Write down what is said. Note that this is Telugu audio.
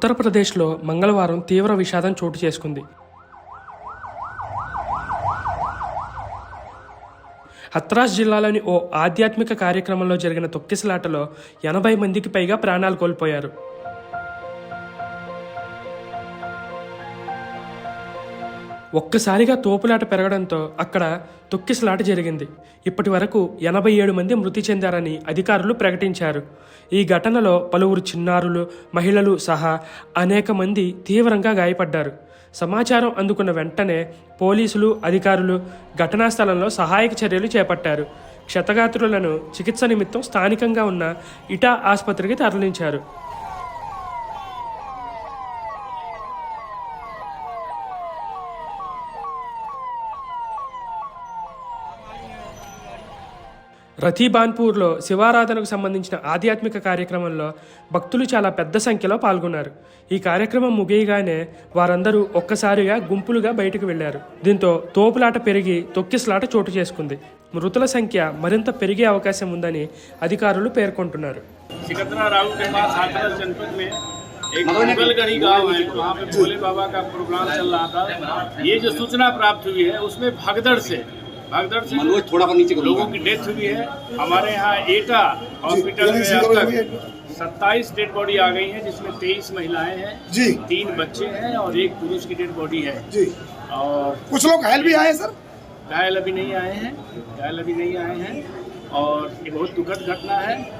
ఉత్తరప్రదేశ్లో మంగళవారం తీవ్ర విషాదం చోటు చేసుకుంది. హత్రాస్ జిల్లాలోని ఓ ఆధ్యాత్మిక కార్యక్రమంలో జరిగిన తొక్కిసలాటలో ఎనభై మందికి పైగా ప్రాణాలు కోల్పోయారు. ఒక్కసారిగా తోపులాట పెరగడంతో అక్కడ తొక్కిసలాట జరిగింది. ఇప్పటి వరకు ఎనభై ఏడు మంది మృతి చెందారని అధికారులు ప్రకటించారు. ఈ ఘటనలో పలువురు చిన్నారులు మహిళలు సహా అనేక మంది తీవ్రంగా గాయపడ్డారు. సమాచారం అందుకున్న వెంటనే పోలీసులు అధికారులు ఘటనా స్థలంలో సహాయక చర్యలు చేపట్టారు. క్షతగాత్రులను చికిత్స నిమిత్తం స్థానికంగా ఉన్న ఇటా ఆసుపత్రికి తరలించారు. రతీబాన్పూర్లో శివారాధనకు సంబంధించిన ఆధ్యాత్మిక కార్యక్రమంలో భక్తులు చాలా పెద్ద సంఖ్యలో పాల్గొన్నారు ఈ కార్యక్రమం ముగియగానే వారందరూ ఒక్కసారిగా గుంపులుగా బయటకు వెళ్లారు దీంతో తోపులాట పెరిగి తొక్కిసలాట చోటు చేసుకుంది మృతుల సంఖ్య మరింత పెరిగే అవకాశం ఉందని అధికారులు పేర్కొంటున్నారు सिकंदरा राव के पास हाथरस जनपद में एक मंगलगढ़ी गांव है वहाँ पे भोले बाबा का प्रोग्राम चल रहा था ये जो सूचना प्राप्त हुई है उसमें भगदड़ से भगदड़ से मनोज थोड़ा नीचे लोगों की डेथ हुई है। हमारे यहाँ एटा हॉस्पिटल में अब तक सत्ताईस डेड बॉडी आ गई है जिसमें तेईस महिलाएँ हैं जी। तीन बच्चे हैं और एक पुरुष की डेड बॉडी है। जी। और कुछ लोग घायल भी आए सर? घायल अभी नहीं आए हैं घायल अभी नहीं आए हैं। और ये बहुत दुखद घटना है।